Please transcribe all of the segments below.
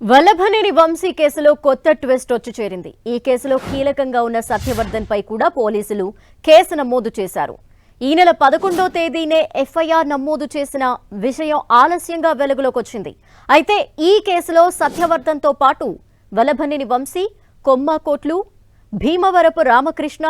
వల్లభనేని వంశీ కేసులో కొత్త ట్విస్ట్ వచ్చి చేరింది. ఈ కేసులో కీలకంగా ఉన్న సత్యవర్ధన్ పై కూడా పోలీసులు కేసు నమోదు చేశారు. ఈ నెల పదకొండో తేదీనే ఎఫ్ఐఆర్ నమోదు చేసిన విషయం ఆలస్యంగా వెలుగులోకొచ్చింది అయితే ఈ కేసులో సత్యవర్ధన్తో పాటు వల్లభనేని వంశీ కొమ్మాకోట్లు భీమవరపు రామకృష్ణ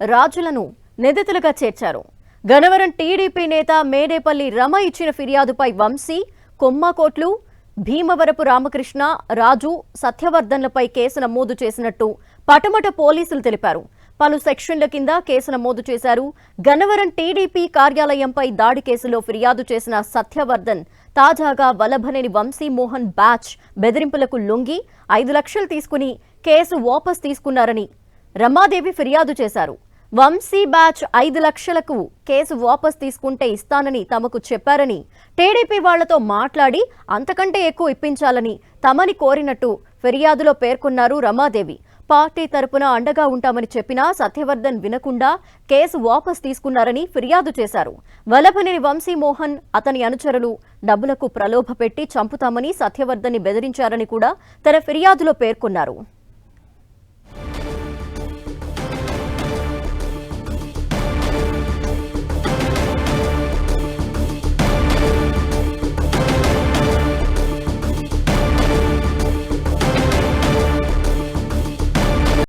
రాజులను నిందితులుగా చేర్చారు. గనవరం టీడీపీ నేత మేడేపల్లి రమ ఇచ్చిన ఫిర్యాదుపై వంశీ కొమ్మాకోట్లు భీమవరపు రామకృష్ణ రాజు సత్యవర్ధన్లపై కేసు నమోదు చేసినట్టు పటమట పోలీసులు తెలిపారు. పలు సెక్షన్ల కింద కేసు నమోదు చేశారు. గన్నవరం టీడీపీ కార్యాలయంపై దాడి కేసులో ఫిర్యాదు చేసిన సత్యవర్ధన్ తాజాగా వలభనేని వంశీ మోహన్ బ్యాచ్ బెదిరింపులకు లొంగి ఐదు లక్షలు తీసుకుని కేసు వాపస్ తీసుకున్నారని రమాదేవి ఫిర్యాదు చేశారు. వంశీ బ్యాచ్ ఐదు లక్షలకు కేసు వాపస్ తీసుకుంటే ఇస్తానని తమకు చెప్పారని టీడీపీ వాళ్ళతో మాట్లాడి అంతకంటే ఎక్కువ ఇప్పించాలని తమని కోరినట్టు ఫిర్యాదులో పేర్కొన్నారు రమాదేవి. పార్టీ తరపున అండగా ఉంటామని చెప్పినా సత్యవర్ధన్ వినకుండా కేసు వాపస్ తీసుకున్నారని ఫిర్యాదు చేశారు. వల్లభనేని వంశీ మోహన్ అతని అనుచరులు డబ్బులకు ప్రలోభపెట్టి చంపుతామని సత్యవర్ధన్ని బెదిరించారని కూడా తన ఫిర్యాదులో పేర్కొన్నారు.